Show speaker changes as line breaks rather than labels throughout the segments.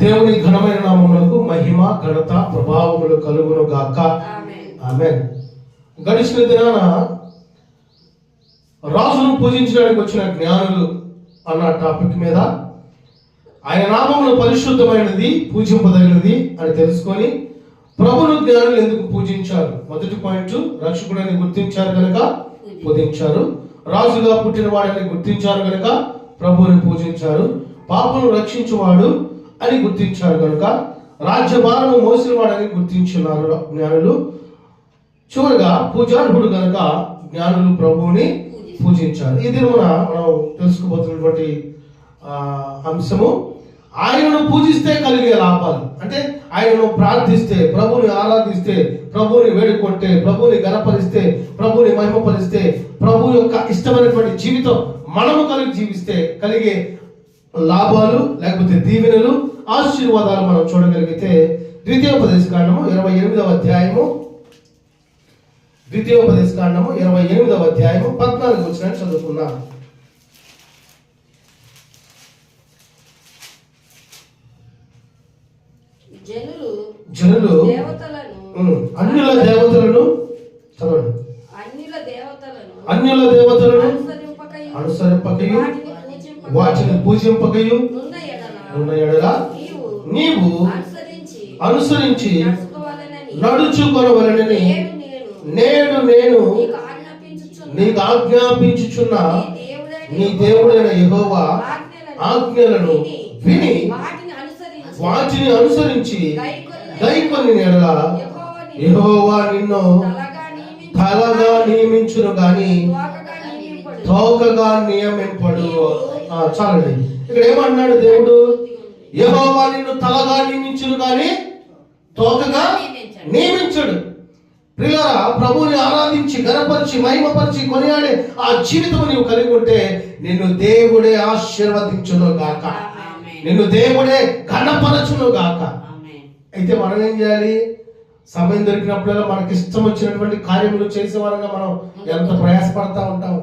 దేవుని ఘనమైన నామములకు మహిమ ఘనత ప్రభావములు కలుగును గాక. ఆమె గడిచిన దినాన రాజును పూజించడానికి వచ్చిన జ్ఞానులు అన్న టాపిక్ మీద ఆయన నామములు పరిశుద్ధమైనది పూజింపదగినది అని తెలుసుకొని ప్రభును జ్ఞానులు ఎందుకు పూజించారు? మొదటి పాయింట్ రక్షకుడని గుర్తించారు కనుక పూజించారు. రాజుగా పుట్టిన వాడని గుర్తించారు కనుక ప్రభువుని పూజించారు. పాపను రక్షించువాడు అని గుర్తించారు కనుక రాజ్యభారము మోసినవాడని గుర్తించున్నారు జ్ఞానులు. చివరిగా పూజార్హుడు కనుక జ్ఞానులు ప్రభువుని పూజించారు. ఈ దినమున మనం తెలుసుకోబోతున్నటువంటి అంశము ఆయనను పూజిస్తే కలిగే లాభాలు. అంటే ఆయనను ప్రార్థిస్తే ప్రభుని ఆరాధిస్తే ప్రభుని వేడుకుంటే ప్రభుని గణపరిస్తే ప్రభుని మహిమపరిస్తే ప్రభు యొక్క ఇష్టమైనటువంటి జీవితం మనము కలిగి జీవిస్తే కలిగే లాభాలు లేకపోతే దీవెనలు ఆశీర్వాదాలు మనం చూడగలిగితే ద్వితీయోపదేశ కాండము ఇరవై ఎనిమిదవ అధ్యాయము. ద్వితీయోపదేశ కాండము ఇరవై ఎనిమిదవ అధ్యాయము పద్నాలుగు వచ్చిన చదువుకున్నాం
జనులు
అన్యుల దేవతలను చదవండి.
అన్యుల దేవతలను అనుసరింపకయు. వాటిని పూజింపకయు?
ఉన్న ఎడల
నీవు అనుసరించి
నడుచుకొనవలనని
నేడు నేను నీకు ఆజ్ఞాపించుచున్న నీ దేవుడైన
యెహోవా ఆజ్ఞలను విని
వాటిని అనుసరించి గైకొని
ఎడల
యెహోవా నిన్ను తలగా
నియమించును గాని
తోకగా నియమింపడు.
చాలండి. ఇక్కడ ఏమన్నాడు దేవుడు? యెహోవా నిన్ను తలగా నియమించును గాని తోకగా నియమించడు. ప్రియులారా ప్రభువుని ఆరాధించి గణపరిచి మహిమపరిచి కొనియాడే ఆ జీవితం నీవు కలిగి ఉంటే నిన్ను దేవుడే ఆశీర్వదించును గాక. నిన్ను దేవుడే ఘనపరచును గాక. అయితే మనం ఏం చేయాలి? సమయం దొరికినప్పుడల్లా మనకి ఇష్టం వచ్చినటువంటి కార్యములు చేసే వారంగా మనం ఎంత ప్రయాసపడతా ఉంటాం?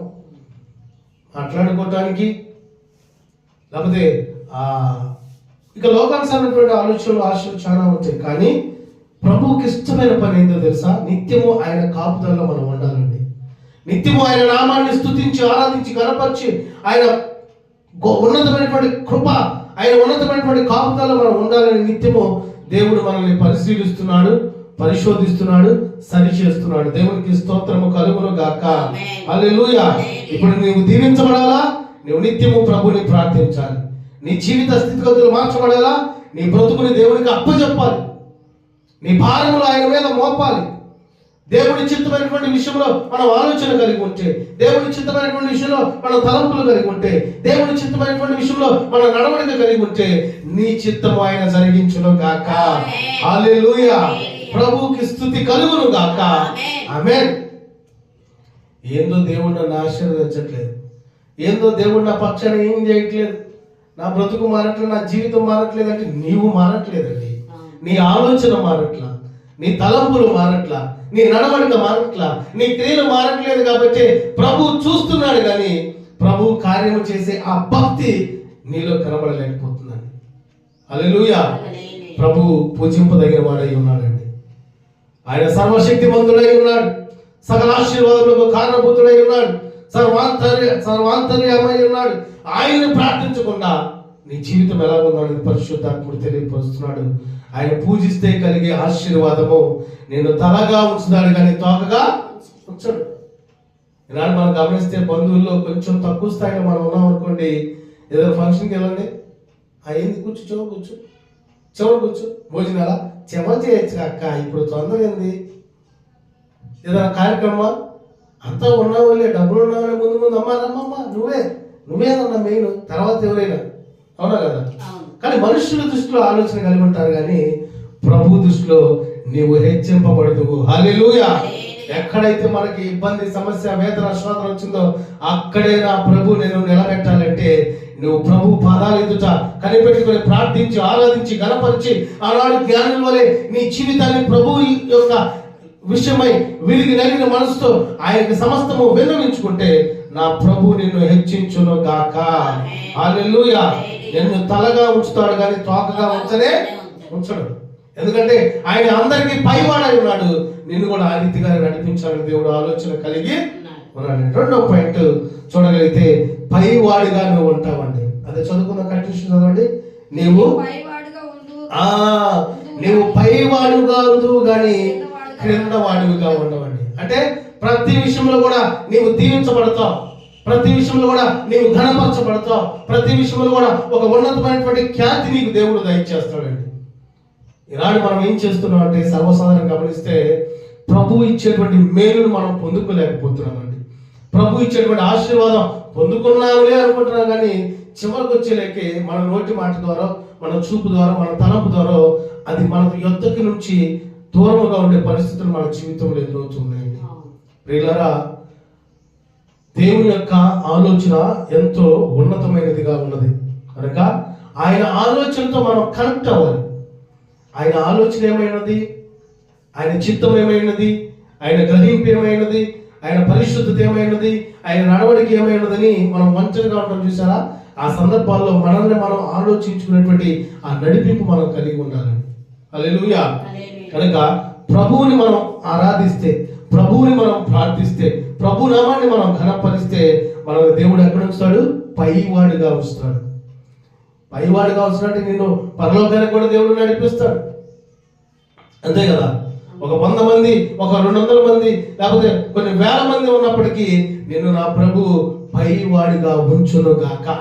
మాట్లాడుకోవటానికి? లేకపోతే ఇక ఇక లోకానుసారమైనటువంటి ఆలోచనలు ఆశలు చాలా ఉంటాయి. కానీ ప్రభువుకి ఇష్టమైన పని ఏందో తెలుసా? నిత్యము ఆయన కాపుదల్లో మనం ఉండాలండి. నిత్యము ఆయన నామాన్ని స్తుతించి ఆరాధించి గనపరిచి ఆయన గొ- ఉన్నతమైనటువంటి కృప ఆయన ఉన్నతమైనటువంటి కాపుదల్లో మనం ఉండాలని నిత్యము దేవుడు మనల్ని పరిశీలిస్తున్నాడు. పరిశోధిస్తున్నాడు సరి చేస్తున్నాడు. దేవునికి స్తోత్రము కలుగును గాక ఇప్పుడు నీవు దీవించబడాలా? నువ్వు నిత్యము ప్రభుని ప్రార్థించాలి. నీ జీవిత స్థితిగతులు మార్చబడాలా? నీ బ్రతుకుని దేవునికి అప్పచెప్పాలి నీ భారములు ఆయన మీద మోపాలి. దేవుడి చిత్తమైనటువంటి విషయంలో మనం ఆలోచన కలిగి ఉంటే దేవుడి చిత్తమైనటువంటి విషయంలో మన తలంపులు కలిగి ఉంటే దేవుడి చిత్తమైనటువంటి విషయంలో మన నడవడిక కలిగి ఉంటే నీ చిత్తము ఆయన జరిగించును గాక హల్లెలూయా. ప్రభువుకి స్థుతి కలుగును గాక ఆమేన్. ఏందో దేవుడు నన్ను ఆశీర్వదించట్లేదు. ఏందో దేవుడు నా పక్షాన ఏం చేయట్లేదు. నా బ్రతుకు మారట్లేదు నా జీవితం మారట్లేదు అంటే నీవు మారట్లేదండి. నీ ఆలోచన మారట్లా నీ తలంపులు మారట్లా నీ నడవడిక మారట్లా నీ క్రియలు మారట్లేదు కాబట్టి ప్రభు చూస్తున్నాడు కానీ ప్రభు కార్యము చేసే ఆ భక్తి నీలో కనబడలేకపోతుందండి. హల్లెలూయా. ప్రభు పూజింపదగిన వాడై ఉన్నాడండి. ఆయన సర్వశక్తిమంతుడై ఉన్నాడు. సకల ఆశీర్వాదములకు కారణభూతుడై ఉన్నాడు. సర్వాంతర్య సర్వాంతర్యమై ఉన్నాడు. ఆయన్ని ప్రార్థించకుండా నీ జీవితం ఎలా ఉందని పరిశుద్ధాత్ముడు తెలియపరుస్తున్నాడు. ఆయన పూజిస్తే కలిగే ఆశీర్వాదము నేను తలగా ఉంచుతాడు కానీ తోకగా ఉంచడు. ఈనాడు మనం గమనిస్తే బంధువుల్లో కొంచెం తక్కువ స్థాయిలో మనం ఉన్నాం అనుకోండి. ఏదో ఫంక్షన్కి వెళ్ళండి. అయింది కూర్చో కూర్చో. చెవుడు కూర్చో. భోజనాల? చెమ చేయొచ్చు అక్క ఇప్పుడు తొందర ఏంది? ఏదైనా కార్యక్రమం అంతా ఉన్నవాళ్ళే డబ్బులు ఉన్నవాళ్ళే ముందు ముందు అమ్మా రమ్మమ్మ నువ్వే నువ్వేనన్నా మెయిన్ తర్వాత ఎవరైనా. అవునా కదా? కానీ మనుషుల దృష్టిలో ఆలోచన కలిగి ఉంటారు కానీ ప్రభు దృష్టిలో నీవు హెచ్చింపబడదు హల్లెలూయా! ఎక్కడైతే మనకి ఇబ్బంది సమస్య వేదన శోధన వచ్చిందో అక్కడే నా ప్రభు నేను నిలబెట్టాలంటే నువ్వు ప్రభు పాదాలు ఎదుట కనిపెట్టుకుని ప్రార్థించి ఆరాధించి గణపరిచి ఆనాడు జ్ఞానం వలె నీ జీవితాన్ని ప్రభు యొక్క విషయమై విరిగి నలిగిన మనసుతో ఆయనకి సమస్తము విన్నవించుకుంటే నా ప్రభు నిన్ను హెచ్చించును గాక. హల్లెలూయా నిన్ను తలగా ఉంచుతాడు కానీ తోకగా ఉంచనే ఉంచడు. ఎందుకంటే ఆయన అందరికీ పైవాడై ఉన్నాడు. నిన్ను కూడా ఆ రీతిగా నడిపించాలని దేవుడు ఆలోచన కలిగి ఉన్నాడు. రెండో పాయింట్ చూడగలిగితే పైవాడిగా నువ్వు ఉంటావండి. అదే చదువుకున్న కంటిన్యూషన్ చదవండి. నీవు
ఉండు.
నీవు పైవాడుగా ఉందువు గాని క్రింద వాడివిగా ఉండవండి. అంటే ప్రతి విషయంలో కూడా నీవు దీవించబడతావు. ప్రతి విషయంలో కూడా నీవు ఘనపరచబడతావు. ప్రతి విషయంలో కూడా ఒక ఉన్నతమైనటువంటి ఖ్యాతి నీకు దేవుడు దయచేస్తాడండి. ఈనాడు మనం ఏం చేస్తున్నాం అంటే సర్వసాధారణ గమనిస్తే ప్రభు ఇచ్చేటువంటి మేలును మనం పొందుకోలేకపోతున్నామండి. ప్రభు ఇచ్చేటువంటి ఆశీర్వాదం పొందుకున్నాములే అనుకుంటున్నాం కానీ చివరికి వచ్చేలేకే మన నోటి మాట ద్వారా మన చూపు ద్వారా మన తలపు ద్వారా అది మన యొద్దకి నుంచి దూరముగా ఉండే పరిస్థితులు మన జీవితంలో ఎదురవుతున్నాయండి. ప్రియులరా దేవుని యొక్క ఆలోచన ఎంతో ఉన్నతమైనదిగా ఉన్నది. కనుక ఆయన ఆలోచనతో మనం కనెక్ట్ అవ్వాలి. ఆయన ఆలోచన ఏమైనది? ఆయన చిత్తం ఏమైనది? ఆయన గ్రహింపు ఏమైనది? ఆయన పరిశుద్ధత ఏమైనది? ఆయన నడవడిక ఏమైనదని మనం ఒంటరిగా ఉంటాం చూసారా? ఆ సందర్భాల్లో మనల్ని మనం ఆలోచించుకునేటువంటి ఆ నడిపింపు మనం కలిగి ఉండాలండి అలెలుయా కనుక ప్రభువుని మనం ఆరాధిస్తే ప్రభువుని మనం ప్రార్థిస్తే ప్రభు నామాన్ని మనం ఘనపరిస్తే మన దేవుడు ఎక్కడ ఉంచుతాడు? పైవాడిగా ఉంచుతాడు. పైవాడిగా ఉంచినట్టు నిన్ను పరలోకానికి కూడా దేవుడు నడిపిస్తాడు. అంతే కదా? ఒక వంద మంది ఒక రెండు వందల మంది లేకపోతే కొన్ని వేల మంది ఉన్నప్పటికీ నేను నా ప్రభు పైవాడిగా ఉంచును గాక.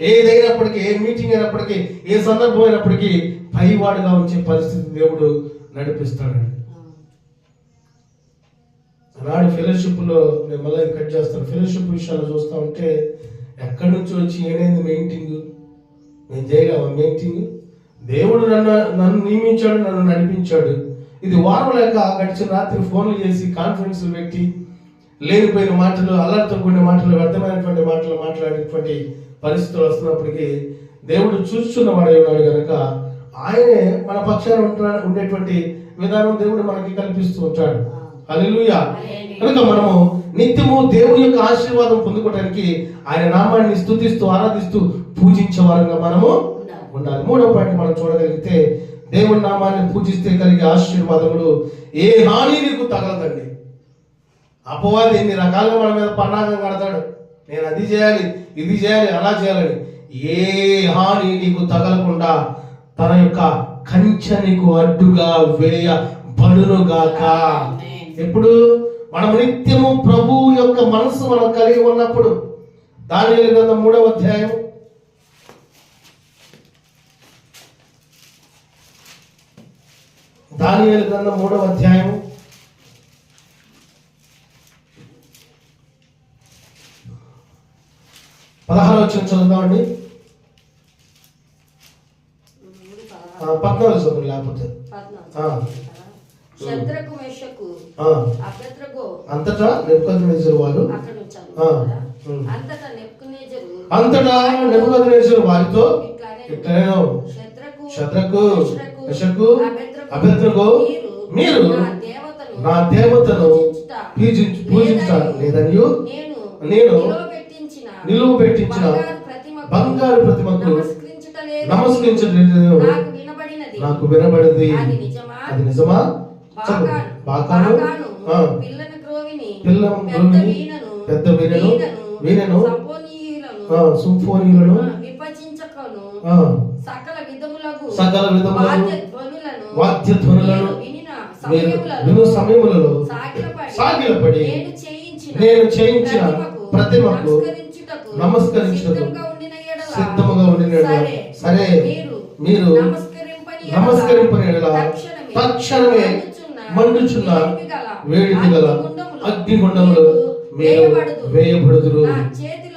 ఏదైనప్పటికీ ఏ మీటింగ్ అయినప్పటికీ ఏ సందర్భం అయినప్పటికీ పైవాడిగా ఉంచే పరిస్థితి దేవుడు నడిపిస్తాడండి. ఆనాడు ఫెలోషిప్లో నేను మళ్ళీ కట్ చేస్తాను. ఫెలోషిప్ విషయాలు చూస్తా ఉంటే ఎక్కడి నుంచి వచ్చి ఏనేది మెయింటింగ్? నేను చేయలేమా మెయింటింగ్? దేవుడు నన్ను నన్ను నియమించాడు నన్ను నడిపించాడు. ఇది వారం లేక గడిచిన రాత్రి ఫోన్లు చేసి కాన్ఫరెన్స్లు పెట్టి లేనిపోయిన మాటలు అల్లరితో కూడిన మాటలు వ్యర్థమైనటువంటి మాటలు మాట్లాడేటువంటి పరిస్థితులు వస్తున్నప్పటికీ దేవుడు చూస్తున్నవాడే ఉన్నాడు కనుక ఆయనే మన పక్షాన ఉంటున్న ఉండేటువంటి విధానం దేవుడు మనకి కల్పిస్తూ ఉంటాడు. హల్లెలూయా. కనుక మనము నిత్యము దేవుని యొక్క ఆశీర్వాదం పొందుకోవడానికి ఆయన నామాన్ని స్తుతిస్తూ ఆరాధిస్తూ పూజించే వారంగా మనము ఉండాలి. మూడో పాయింట్ మనం చూడగలిగితే దేవుని నామాన్ని పూజిస్తే కలిగే ఆశీర్వాదములు ఏ హాని నీకు తగలదండి. అపవాది ఎన్ని రకాలుగా మన మీద పన్నాగం కడతాడు. నేను అది చేయాలి ఇది చేయాలి అలా చేయాలని ఏ హాని నీకు తగలకుండా తన యొక్క కంచె నీకు అడ్డుగా వేయ బడునుగాక ఎప్పుడు మనం నిత్యము ప్రభు యొక్క మనసు మనం కలిగి ఉన్నప్పుడు దాని గ్రంథం మూడవ అధ్యాయం. దానియేలు గ్రంథం మూడవ అధ్యాయం. పదహారు వచ్చిన చదువుదామండి. పద్నాలుగు చదువు లేకపోతే. అంతటా నెప్పుకొద్దు వారు.
అంతటా
నెప్పుకొద్దు వారితో
ఇట్లానే శత్రకు అభ్యత్రగు,
అభ్యత్రగు మీరు
నా దేవతను
పూజించు పూజించ లేదని
నేను నిలువబెట్టించిన
నిలువబెట్టించిన
బంగారు ప్రతిమకు.
నమస్కరించలేదు.
నాకు
వినబడింది.
అది నిజమా. బాకాను పిల్లని క్రోవిని పెద్ద వీణను
వీణను, సింఫోనీలను
విభజించకను సకల విధములకు
సకల విధములకు
వాద్య ధ్వనులను
విను సమయములలో
సాగిలపడి నేను చేయించిన
ప్రతిమకు
నమస్కరించుటకు
సిద్ధముగా ఉండిన
సరే, మీరు నమస్కరింపని తక్షణమే మండుచున్న వేడిమి గల అగ్నిగుండములో
మీరు
వేయబడుదురు.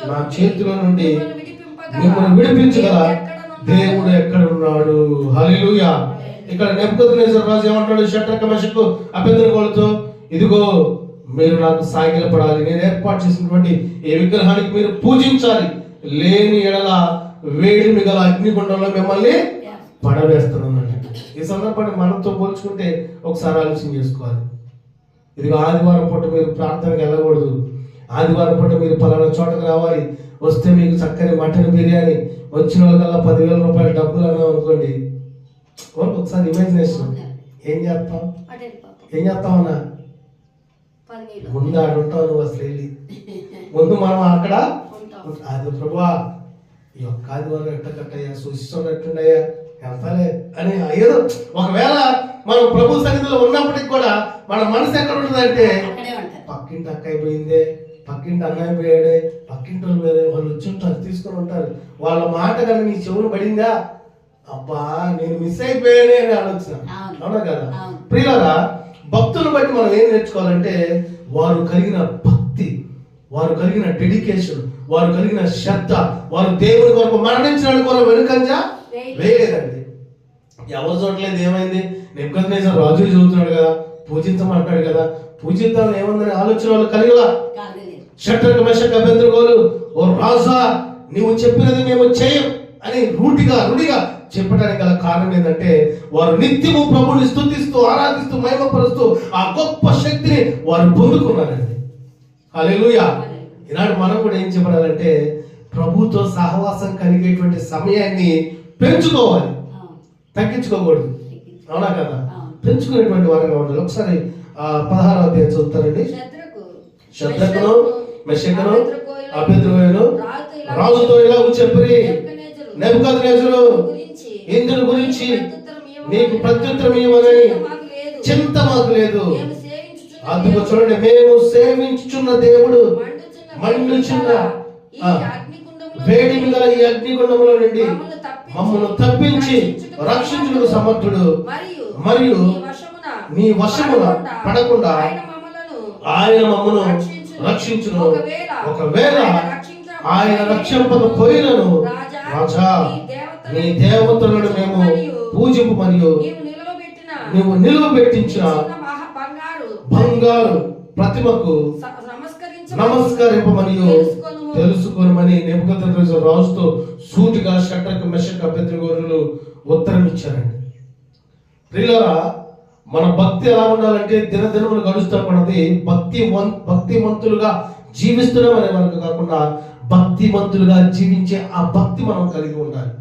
నా చేతిలో నుండి మిమ్మల్ని
విడిపించగల
దేవుడు
ఎక్కడ ఉన్నాడు హల్లెలూయా. ఇక్కడ నెప్పుకొద్దు రాజు ఏమంటాడు? షట్రక మెషకు అభ్యర్థులతో ఇదిగో మీరు నాకు సాగిలపడాలి నేను ఏర్పాటు చేసినటువంటి ఏ విగ్రహానికి మీరు పూజించాలి. లేని ఎడల వేడిమి గల అగ్నిగుండంలో మిమ్మల్ని పడవేస్తున్నానండి ఈ సందర్భాన్ని మనతో పోల్చుకుంటే ఒకసారి ఆలోచన చేసుకోవాలి. ఇదిగో ఆదివారం పూట మీరు ప్రార్థనకి వెళ్ళకూడదు. ఆదివారం పూట మీరు పలానా చోటకు రావాలి. వస్తే మీకు చక్కని మటన్ బిర్యానీ వచ్చిన వాళ్ళకల్లా పదివేల రూపాయల డబ్బులు అన్నాం అనుకోండి. ఒకసారి ఇమాజినేషన్. ఏం చేస్తాం? ఏం
పది నీళ్ళు
ముందు ఆడు ఉంటావు నువ్వు అసలు వెళ్ళి. ముందు మనం అక్కడ అది ప్రభువా ఈ ఒక్క ఆదివారం ఎట్ట కట్టయ్యా సూచిస్తున్న ఎంతలే అని ఏదో ఒకవేళ మనం ప్రభు సన్నిధిలో ఉన్నప్పటికి కూడా మన మనసు ఎక్కడ ఉంటుందంటే పక్కింటి అక్క అయిపోయిందే పక్కింటి అన్నయ్య పోయాడే పక్కింటి వాళ్ళు వాళ్ళు వచ్చి ఉంటారు తీసుకొని ఉంటారు వాళ్ళ మాట కానీ నీ చెవులు పడిందా అబ్బా నేను మిస్ అయిపోయానే అని ఆలోచన
అవును.
కదా. ప్రియులరా భక్తులు బట్టి మనం ఏం నేర్చుకోవాలంటే వారు కలిగిన భక్తి వారు కలిగిన డెడికేషన్ వారు కలిగిన శ్రద్ధ వారు దేవుని కొరకు మరణించడానికి కొరకు వెనుకంజ. వేయలేదండి ఎవరు చూడలేదు ఏమైంది? నెప్పుకొనేసారి రాజు చదువుతున్నాడు కదా పూజించమంటాడు కదా. పూజిద్దాం ఏముందని ఆలోచన వాళ్ళు కలిగలా? షట్రకు మెషక్ అభ్యంతరగోలు ఓ రాజా నీవు చెప్పినది మేము చేయం అని రూటిగా రుడిగా చెప్పడానికి గల కారణం ఏంటంటే వారు నిత్యము ప్రభుని స్తుతిస్తూ ఆరాధిస్తూ మహిమపరుస్తూ ఆ గొప్ప శక్తిని వారు పొందుకున్నారండి. హల్లెలూయా. ఈనాడు మనం కూడా ఏం చెప్పడాలంటే ప్రభుతో సహవాసం కలిగేటువంటి సమయాన్ని పెంచుకోవాలి. తగ్గించుకోకూడదు. అవునా కదా. పెంచుకునేటువంటి వారంగా ఉండాలి. ఒకసారి ఆ పదహారవ అధ్యాయం చదువుతారండి.
శత్రుకు.
శబ్దకును మెషకును అభ్యంతరమైన
రాజుతో ఇలా
చెప్పి
నెబుకద్నెజరు
నెబుకద్నెజరు
గురించి.
ఇందుని నీకు ప్రత్యుత్తరం ఇవ్వమని.
చింత మాకు లేదు.
అందుకు చూడండి మేము సేవించుచున్న దేవుడు.
మండుచున్న
వేడి ఈ అగ్నిగుండములో నుండి
మమ్మల్ని తప్పించి,
రక్షించుటకు సమర్థుడు
మరియు
మరియు
నీ వశమున
పడకుండా
ఆయన
మమ్మను
రక్షించును. ఒకవేళ ఆయన
ఆయన రక్షింపకపోయినను
రాజా, నీ దేవతలను
మేము పూజింపు మరియు
నీవు నిలవబెట్టిన
నీవు నిలువ పెట్టించిన
బంగారు
ప్రతిమకు నమస్కరింపమనియు
తెలుసుకొనుము.
తెలుసుకొనమని నెబుకద్నెజరు రాజుతో సూటిగా షట్రకు మెషక్ అభ్యంతరగోరులు ఉత్తరం ఇచ్చారండి. ప్రియులరా మన భక్తి ఎలా ఉండాలంటే దినదినములు గడుస్తున్నది భక్తి భక్తిమంతులుగా జీవిస్తున్నాం అనే వరకు కాకుండా భక్తిమంతులుగా జీవించే ఆ భక్తి మనం కలిగి ఉండాలి.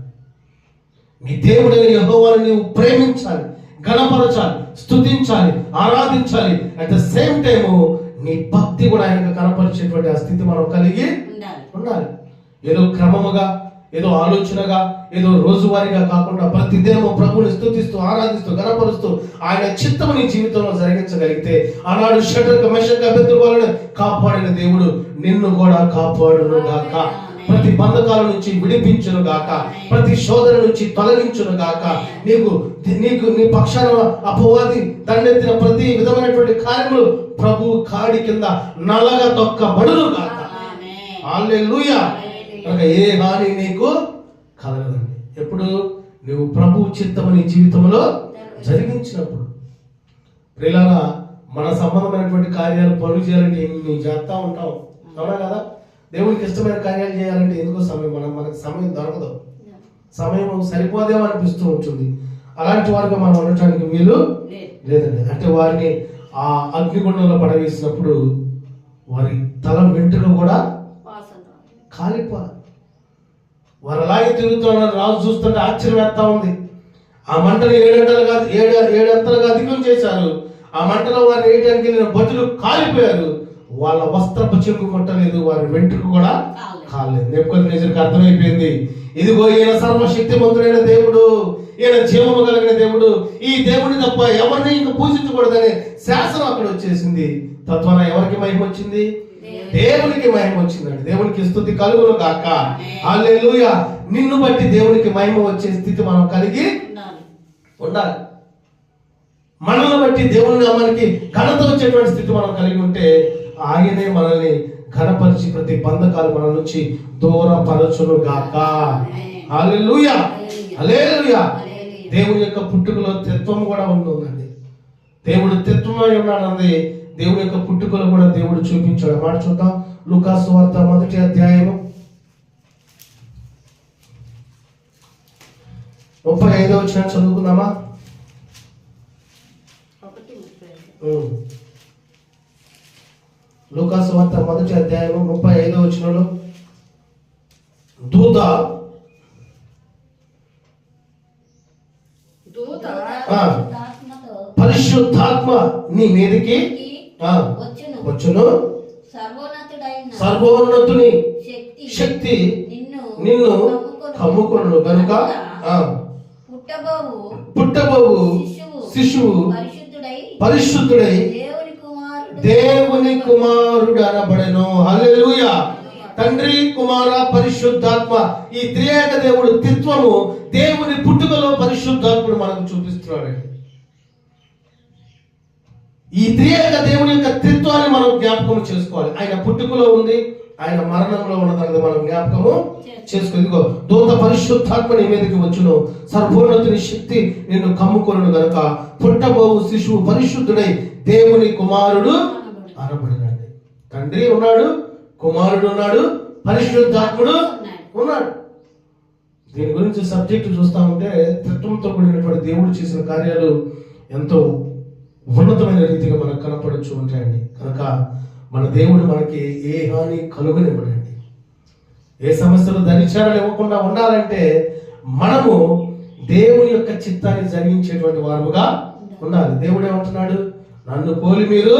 నీ దేవుడైన యెహోవాను నీవు ప్రేమించాలి గణపరచాలి స్తుతించాలి ఆరాధించాలి. అట్ ద సేమ్ టైము నీ భక్తి కూడా ఆయనకు కనపరిచేటువంటి ఆ స్థితి మనం కలిగి
ఉండాలి.
ఏదో క్రమముగా ఏదో ఆలోచనగా ఏదో రోజువారీగా కాకుండా ప్రతిదినము ప్రభుని స్తుతిస్తూ ఆరాధిస్తూ గణపరుస్తూ ఆయన చిత్తము నీ జీవితంలో జరిగించగలిగితే ఆనాడు షటర్క మెషక అభ్యంతరాలను కాపాడిన దేవుడు నిన్ను కూడా కాపాడును గాక ప్రతి బంధకాల నుంచి విడిపించును గాక ప్రతి శోధన నుంచి తొలగించును గాక నీకు నీకు నీ పక్షాన అపవాది దండెత్తిన ప్రతి విధమైనటువంటి కార్యములు ప్రభు కాడి కింద నల్లగా తొక్కబడును గాక
ఆమేన్.
కనుక ఏ హాని నీకు కలగదండి. ఎప్పుడు నువ్వు ప్రభు చిత్తము నీ జీవితంలో జరిగించినప్పుడు. ప్రియులారా మన సంబంధమైనటువంటి కార్యాలు పనులు చేయాలంటే ఎన్ని చేస్తా ఉంటాం అవునా కదా? దేవునికి ఇష్టమైన కార్యాలు చేయాలంటే ఎందుకో సమయం? మనం మనకు సమయం దొరకదు. సమయం సరిపోదేమో అనిపిస్తూ ఉంటుంది. అలాంటి వారికి మనం ఉండటానికి వీలు
లేదు
లేదండి. అంటే వారిని ఆ అగ్నిగుండంలో పడవేసినప్పుడు వారి తల వెంట్రుక కూడా. కాలిపోవాలి వారు అలాగే తిరుగుతున్నారు రాజు చూస్తుంటే ఆశ్చర్యం వేస్తా ఉంది. ఆ మంటను ఏడంతలుగా ఏడు ఏడంతలుగా అధికం చేశారు. ఆ మంటలో వారిని వేయడానికి వెళ్ళిన భటులు కాలిపోయారు. వాళ్ళ వస్త్రపు చెక్కు కొట్టలేదు వారి వెంట్రుక కూడా
కాలేదు.
నెప్పుకొని నిజరికి అర్థమైపోయింది. ఇదిగో ఈయన సర్వశక్తిమంతుడైన దేవుడు ఈయన జీవము కలిగిన దేవుడు. ఈ దేవుడిని తప్ప ఎవరిని ఇంకా పూజించకూడదనే శాసనం అక్కడ వచ్చేసింది. తద్వారా ఎవరికి మహిమ వచ్చింది? దేవునికి మహిమ వచ్చిందండి. దేవునికి స్థుతి కలుగును గాక హల్లెలూయా. నిన్ను బట్టి దేవునికి మహిమ వచ్చే స్థితి మనం కలిగి
ఉండాలి.
మనల్ని బట్టి దేవుని నామానికి ఘనత వచ్చేటువంటి స్థితి మనం కలిగి ఉంటే ఆయనే మనల్ని ఘనపరిచి ప్రతి బంధకాలు మన నుంచి దూరపరచును గాక హల్లెలూయా. హల్లెలూయా. దేవుని యొక్క పుట్టుకలో తత్వం కూడా ఉందండి దేవుడు తత్వమై ఉన్నాడన్నది దేవుని యొక్క పుట్టుకలో కూడా దేవుడు చూపించాడు. మాట చూద్దాం. లూకాసు వార్త మొదటి అధ్యాయము. ముప్పై ఐదో వచ్చిన చదువుకుందామా. లుకాసు వార్త మొదటి అధ్యాయం ముప్పై ఐదో వచనంలో దూత పరిశుద్ధాత్మ నీ మీదకి
వచ్చును.
సర్వోన్నతుని
శక్తి నిన్ను కమ్ముకొను.
కనుక
పుట్టబోవు శిశువు పరిశుద్ధుడై దేవుని కుమారుడు
అనబడెను. హల్లెలూయా. తండ్రి కుమార పరిశుద్ధాత్మ ఈ త్రియేక దేవుడు తిత్వము దేవుని పుట్టుకలో పరిశుద్ధాత్ముడు మనకు చూపిస్తున్నాడండి. ఈ త్రియేక దేవుని యొక్క త్రిత్వాన్ని మనం జ్ఞాపకం చేసుకోవాలి. ఆయన పుట్టుకలో ఉంది ఆయన మరణంలో ఉన్నదన్నది మనం జ్ఞాపకము చేసుకో. ఇదిగో దూత పరిశుద్ధాత్మ నీ మీదకి వచ్చును. సర్వోన్నతుని శక్తి నిన్ను కమ్ముకొను గనుక. పుట్టబోవు శిశువు పరిశుద్ధుడై దేవుని కుమారుడు అనబడినండి. తండ్రి ఉన్నాడు కుమారుడు ఉన్నాడు పరిశుద్ధాత్ముడు ఉన్నాడు. దీని గురించి సబ్జెక్ట్ చూస్తా ఉంటే తత్వంతో కూడినటువంటి దేవుడు చేసిన కార్యాలు ఎంతో ఉన్నతమైన రీతిగా మనకు కనపడచ్చు ఉంటాయండి. కనుక మన దేవుడు మనకి ఏ హాని కలుగునివ్వడండి. ఏ సమస్యలు ధరించాలని ఇవ్వకుండా ఉండాలంటే మనము దేవుని యొక్క చిత్తాన్ని జరిగించేటువంటి వారుగా ఉండాలి. దేవుడు ఏమంటున్నాడు? నన్ను పోలి మీరు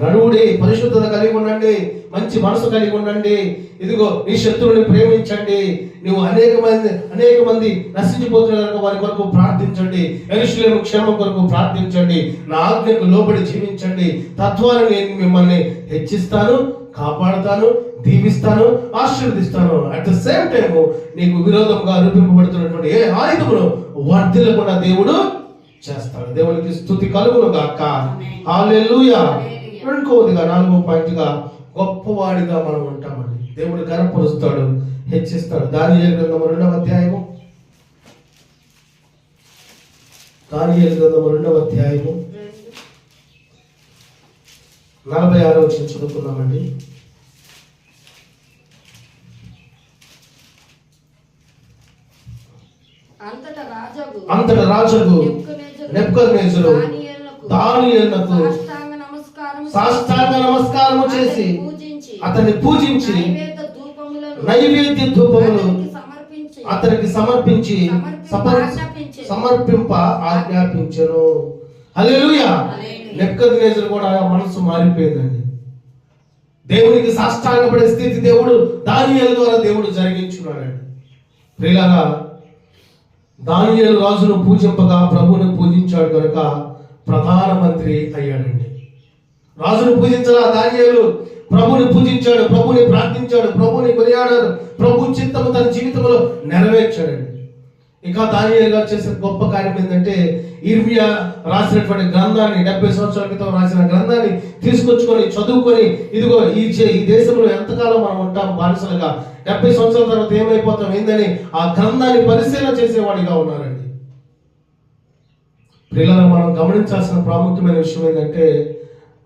నడువుడి పరిశుద్ధత కలిగి ఉండండి మంచి మనసు కలిగి ఉండండి. ఇదిగో నీ శత్రువుని ప్రేమించండి. నువ్వు అనేక మంది అనేక మంది నశించిపోతున్న వారి కొరకు ప్రార్థించండి. ఎరుషులేము క్షేమం కొరకు ప్రార్థించండి. నా ఆజ్ఞకు లోబడి జీవించండి. తత్వాన్ని నేను మిమ్మల్ని హెచ్చిస్తాను కాపాడుతాను దీవిస్తాను ఆశీర్వదిస్తాను. అట్ ద సేమ్ టైం నీకు విరోధంగా రూపింపబడుతున్నటువంటి ఏ ఆయుధమును వర్ధిల్లకుండా దేవుడు చేస్తాడు. దేవునికి స్థుతి కలుగును గాక హల్లెలూయా. ఇంకోదిగా నాలుగో పాయింట్గా గొప్పవాడిగా మనం ఉంటామండి. దేవుడు కనపరుస్తాడు హెచ్చిస్తాడు. దాని గ్రంథము రెండవ అధ్యాయము. దాని గ్రంథము రెండవ అధ్యాయము. నలభై ఆరో వచ్చిన చదువుకున్నామండి
అంతటా రాజగు దానియేలునకు
దానియేలునకు
సాష్టాంగ నమస్కారము
చేసి
అతన్ని పూజించి నైవేద్య
ధూపములు
అతనికి సమర్పించి సమర్పింప ఆజ్ఞాపించెను.
నెప్పుకొద్నెజరు కూడా మనసు మారిపోయిందండి. దేవునికి సాష్టాంగపడే స్థితి దేవుడు దానియేలు ద్వారా దేవుడు జరిగించున్నాడండి. ప్రియులారా దానియేలు రాజును పూజింపగా కనుక ప్రధానమంత్రి అయ్యాడండి. రాజును పూజించరా దానియాలు? ప్రభుని పూజించాడు ప్రభుని ప్రార్థించాడు ప్రభుని కొనియాడాడు ప్రభు చిత్తము తన జీవితంలో నెరవేర్చాడండి. ఇంకా దానియేలు గారు చేసిన గొప్ప కార్యం ఏంటంటే ఇర్మియా రాసినటువంటి గ్రంథాన్ని డెబ్బై సంవత్సరాల క్రితం రాసిన గ్రంథాన్ని తీసుకొచ్చుకొని చదువుకొని ఇదిగో ఈ చే- ఈ దేశంలో ఎంతకాలం మనం ఉంటాం బానిసలుగా? డెబ్బై సంవత్సరాల తర్వాత ఏమైపోతాం? ఏందని ఆ గ్రంథాన్ని పరిశీలన చేసేవాడిగా ఉన్నారండి. పిల్లలు మనం గమనించాల్సిన ప్రాముఖ్యమైన విషయం ఏంటంటే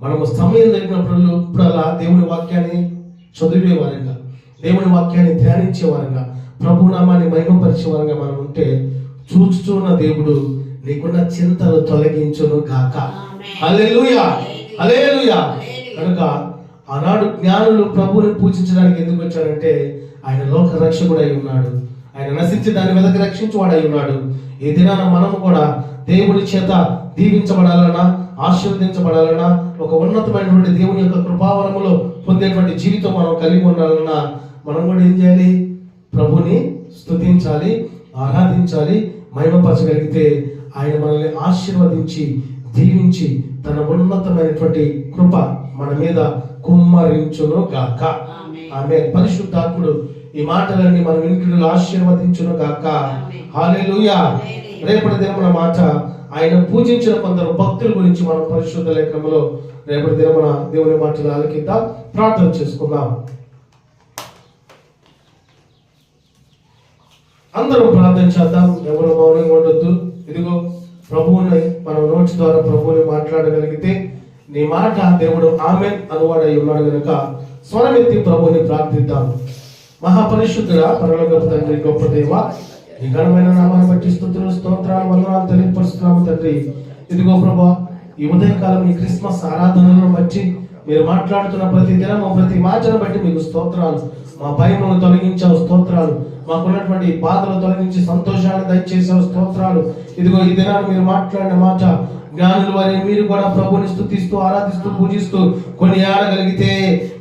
మనము సమయం దొరికినప్పుడు ఇప్పుడల్లా దేవుని వాక్యాన్ని చదివేవారంగా దేవుని వాక్యాన్ని ధ్యానించేవారంగా ప్రభు నామాన్ని మహిమపరిచేవారంగా మనం ఉంటే చూచుచున్న దేవుడు నీకున్న చింతలు తొలగించును గాక. కనుక ఆనాడు జ్ఞానులు ప్రభువుని పూజించడానికి ఎందుకు వచ్చారంటే ఆయన లోక రక్షకుడై ఉన్నాడు. ఆయన నశించి దాని వెదకి రక్షించువాడై ఉన్నాడు. ఈ దినాన మనము కూడా దేవుడి చేత దీవించబడాలన్నా ఆశీర్వదించబడాలన్నా ఒక ఉన్నతమైనటువంటి దేవుని యొక్క కృపావరములో పొందేటువంటి జీవితం మనం కలిగి ఉండాలన్నా మనం కూడా ఏం చేయాలి? ప్రభుని స్తుతించాలి ఆరాధించాలి మహిమపరచగలిగితే ఆయన మనల్ని ఆశీర్వదించి దీవించి తన ఉన్నతమైనటువంటి కృప మన మీద కుమ్మరించును గాక ఆమె పరిశుద్ధాత్ముడు ఈ మాటలన్నీ మన వినికిడులు ఆశీర్వదించును గాక. హాలెలూయా రేపటి దినమున మాట ఆయన పూజించిన కొందరు భక్తుల గురించి మనం పరిశుద్ధ లేఖనంలో రేపటి దినమున దేవుని మాటలు ఆలకిద్దాం. ప్రార్థన చేసుకుందాం. అందరం ప్రార్థన చేద్దాం. ఎవరు మౌనంగా ఉండొద్దు. ఇదిగో ప్రభువుని మనం నోటి ద్వారా ప్రభువుని మాట్లాడగలిగితే నీ మాట దేవుడు ఆమె అనువాడై ఉన్నాడు గనుక స్వరమెత్తి ప్రభువుని ప్రార్థిద్దాం. మహాపరిశుద్ధుడా పరలోకపు తండ్రి గొప్ప దేవ ఈ ఘనమైన నామాన్ని బట్టి స్థుతులు స్తోత్రాలు వందనాలు తెలియపరుస్తున్నాము తండ్రి. ఇదిగో ప్రభా ఈ ఉదయకాలం ఈ క్రిస్మస్ ఆరాధనలను బట్టి మీరు మాట్లాడుతున్న ప్రతి దినము ప్రతి మాటను బట్టి మీకు స్తోత్రాలు. మా భయమును తొలగించావు స్తోత్రాలు. మాకున్నటువంటి బాధలు తొలగించి సంతోషాన్ని దయచేసావు స్తోత్రాలు. ఇదిగో ఈ దినాన్ని మీరు మాట్లాడిన మాట జ్ఞానులు వారి మీరు కూడా ప్రభుని స్థుతిస్తూ ఆరాధిస్తూ పూజిస్తూ కొన్ని ఆడగలిగితే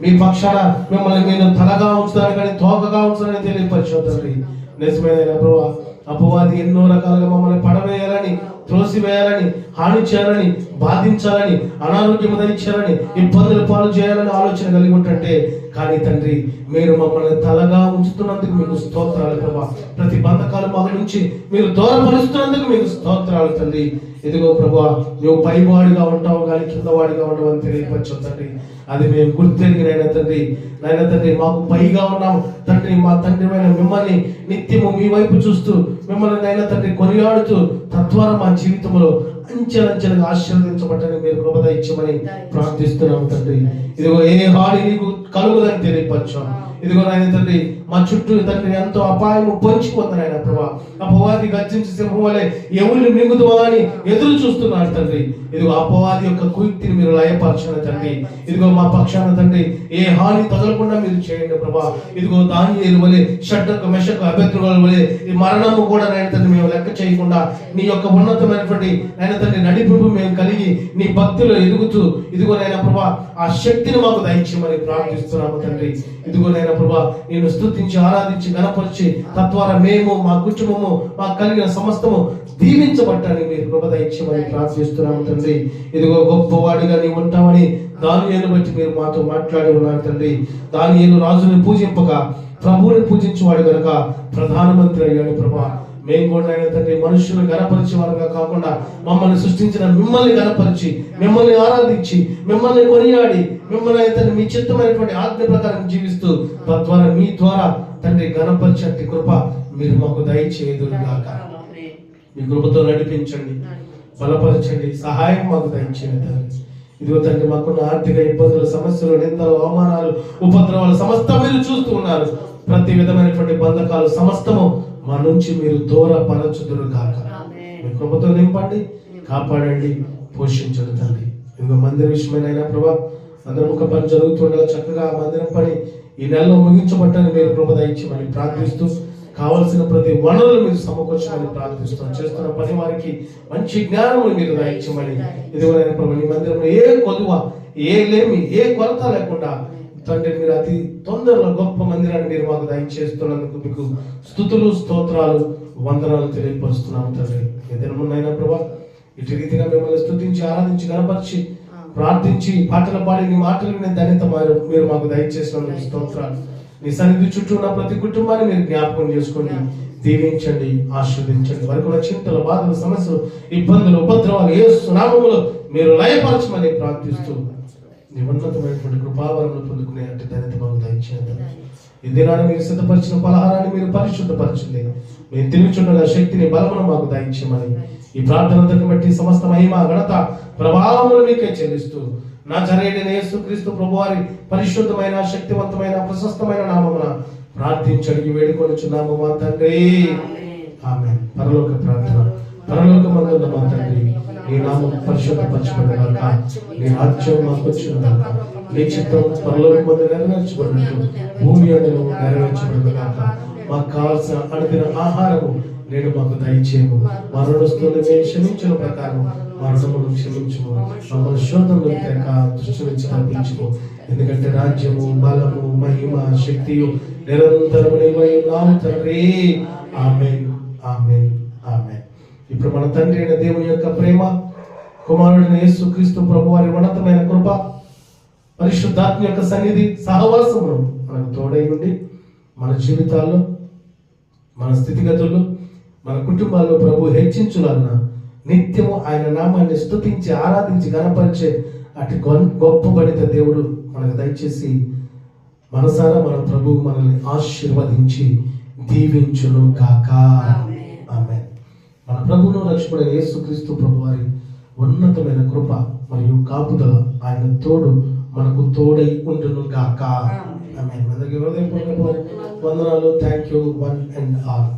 మీ పక్షాన మిమ్మల్ని మీరు తలగా ఉంచుతారు కానీ తోకగా ఉంచుతారని తెలియపరిచావు తండ్రి. నిజమైన ప్రభా అపవాది ఎన్నో రకాలుగా మమ్మల్ని పడవేయాలని త్రోసివేయాలని హాని చేయాలని బాధించాలని అనారోగ్యం ధరించాలని ఇబ్బందులు పాలు చేయాలని ఆలోచన కలిగి ఉంటుంటే కానీ తండ్రి మీరు మమ్మల్ని తలగా ఉంచుతున్నందుకు మీకు స్తోత్రాలు ప్రభా. ప్రతి బంధకాలు మా నుంచి మీరు దూరపరుస్తున్నందుకు మీకు స్తోత్రాలు తండ్రి. ఇదిగో ప్రభా నువ్వు పైవాడిగా ఉంటావు కానీ కిందవాడిగా ఉండవు అని తెలియపరచు తండ్రి. అది మేము గుర్తెరిగి నాయన తండ్రి. నాయన తండ్రి మాకు పైగా ఉన్నాం తండ్రి మా తండ్రి మిమ్మల్ని నిత్యము మీ వైపు చూస్తూ మిమ్మల్ని నాయన తండ్రి కొనియాడుతూ తద్వారా మా జీవితంలో అంచెలంచెలుగా ఆశీర్వదించబట్టని మీరు కృపద ఇచ్చమని ప్రార్థిస్తున్నాం తండ్రి. ఇదిగో ఏ హాని నీకు కలుగుదని తెలియపరచాం ఇదిగో నాయన తండ్రి మా చుట్టూ తండ్రి ఎంతో అపాయము పొంచిపోతుంది ఆయన ప్రభా. అపవాది గర్జించి సింహం వలె ఎవరిని మింగుదువా అని ఎదురు చూస్తున్నారు తండ్రి. ఇదిగో అపవాది యొక్క కుయుక్తిని మీరు లయపరచండి తండ్రి. ఇదిగో మా పక్షాన తండ్రి ఏ హాని తగలకుండా మీరు చేయండి ప్రభా. ఇదిగో దాని వలె షడ్డకు మెషకు అభ్యర్థుల వలె ఈ మరణము కూడా నాయన తండ్రి మేము లెక్క చేయకుండా నీ యొక్క ఉన్నతమైనటువంటి నాయన తండ్రి నడిపింపు మేము కలిగి నీ భక్తిలో ఎదుగుతూ ఇదిగో నాయన ప్రభా ఆ శక్తిని మాకు దయచేయమని ప్రార్థిస్తున్నాము తండ్రి. ఇదిగో ప్రభా నేను స్థుతించి ఆరాధించి గణపరిచి తద్వారా మేము మా కుటుంబము మా కలిగిన సమస్తము దీవించబట్టాలని మీరు కృప దయచేయమని ప్రార్థిస్తున్నాము తండ్రి. ఇదిగో గొప్పవాడిగా నీవు ఉంటామని దానియేలు బట్టి మీరు మాతో మాట్లాడి ఉన్నారు తండ్రి. దానియేలు రాజుని పూజింపక ప్రభువుని పూజించేవాడు గనక ప్రధానమంత్రి అయ్యాడు ప్రభా. మేము కూడా తండ్రి మనుషులు గనపరిచే వారుగా కాకుండా మమ్మల్ని సృష్టించిన మిమ్మల్ని గనపరిచి మిమ్మల్ని ఆరాధించి మిమ్మల్ని కొనియాడి మిమ్మల్ని అయితే మీ చిత్తమైనటువంటి ఆజ్ఞ ప్రకారం జీవిస్తూ తద్వారా మీ ద్వారా తండ్రి గనపరిచే కృప మీరు మాకు దయచేయదురుగాక. మీ కృపతో నడిపించండి బలపరచండి సహాయం మాకు దయచేయండి ఇదిగో తండ్రి మాకున్న ఆర్థిక ఇబ్బందులు సమస్యలు నిందలు అవమానాలు ఉపద్రవాలు సమస్త మీరు చూస్తూ ఉన్నారు. ప్రతి విధమైనటువంటి బంధకాలు సమస్తము మా నుంచి మీరు దూరపరచుదురు కాక మీ కృపతో నింపండి కాపాడండి పోషించండి తండ్రి ఇదిగో మందిర విషయమైన ప్రభా అందరం ఒక పని జరుగుతుండగా చక్కగా ఆ మందిరం పని ఈ నెలలో ముగించబట్టని మీరు కృప దయచేయమని ప్రార్థిస్తూ కావలసిన ప్రతి వనరులు మీరు సమకూర్చమని ప్రార్థిస్తాం చేస్తున్న పని వారికి మంచి జ్ఞానము మీరు దయచేయమని ఇదివరైన ప్రభు నీ మందిరంలో ఏ కొదువ ఏ లేమి ఏ కొరత లేకుండా తండ్రి మీరు అతి తొందరలో గొప్ప మందిరాన్ని మీరు మాకు దయచేస్తున్నందుకు మీకు స్థుతులు స్తోత్రాలు వందనాలు తెలియపరుస్తున్నాం తండ్రి. ఏదైనా ప్రభా ఇటు రీతిగా మిమ్మల్ని స్థుతించి ఆరాధించి కనపరిచి ప్రార్థించి పాటలు పాడి నీ మాటలు నేను ధన్యత మీరు మీరు మాకు దయచేసినందుకు స్తోత్రాలు. నీ సన్నిధి చుట్టూ ఉన్న ప్రతి కుటుంబాన్ని మీరు జ్ఞాపకం చేసుకోండి దీవించండి ఆశీర్వదించండి. వారికి ఉన్న చింతలు బాధలు సమస్యలు ఇబ్బందులు ఉపద్రవాలు ఏ సునామములు మీరు లయపరచమని ప్రార్థిస్తూ నీ ఉన్నతమైనటువంటి కృపావరణ పొందుకునే అంటే ధన్యత మాకు దయచేయండి. ఈ దినాన్ని మీరు సిద్ధపరిచిన పలహారాన్ని మీరు పరిశుద్ధపరచండి. మీరు తిరుగుచుండగా శక్తిని బలమును మాకు దయచేయమని ఈ ప్రార్థనంతటి బట్టి సమస్త మహిమ ఘనత ప్రభావములు మీకే చెల్లిస్తూ నా జరేడైన యేసుక్రీస్తు ప్రభువారి పరిశుద్ధమైన శక్తివంతమైన ప్రశస్తమైన నామమున ప్రార్థించడికి వేడుకొనిచున్నాము మా తండ్రి. ఆమె పరలోక ప్రార్థన. పరలోక మందున్న మా తండ్రి. నీ నామం పరిశుద్ధపరచబడినాక నీ రాజ్యం మాకు వచ్చినదాక నీ చిత్తం పరలోక మందు నెరవేర్చబడినట్టు భూమి అడుగు నెరవేర్చబడినదాక మాకు కావాల్సిన అడిగిన ఆహారము నేడు మాకు దయచేయము. మా మేము క్షమించిన ప్రకారం మా క్షమించము. మమ్మల్ని శోధనలు తెక దృష్టి నుంచి తప్పించుము. ఎందుకంటే రాజ్యము బలము మహిమ శక్తియు నిరంతరము నీవై తండ్రి. ఆమెన్. ఆమెన్. ఆమెన్. ఇప్పుడు మన తండ్రి అయిన దేవుని యొక్క ప్రేమ కుమారుడైన యేసు క్రీస్తు ప్రభు వారి ఉన్నతమైన కృప పరిశుద్ధాత్మ యొక్క సన్నిధి సహవాసమును మనకు తోడై ఉండి మన జీవితాల్లో మన స్థితిగతులు మన కుటుంబాల్లో ప్రభు హెచ్చించులన్న నిత్యము ఆయన నామాన్ని స్తుతించి ఆరాధించి గణపరిచే అటు గొప్ప బడిత దేవుడు మనకు దయచేసి మనసారా మన ప్రభు మనల్ని ఆశీర్వదించి దీవించును కాక మన ప్రభును రక్షకుడైన యేసుక్రీస్తు ప్రభు వారి ఉన్నతమైన కృప మరియు కాపుదల ఆయన తోడు మనకు తోడై ఉండును గాక. ఆమె అందరికీ హృదయపూర్వక వందనాలు. Thank you one and all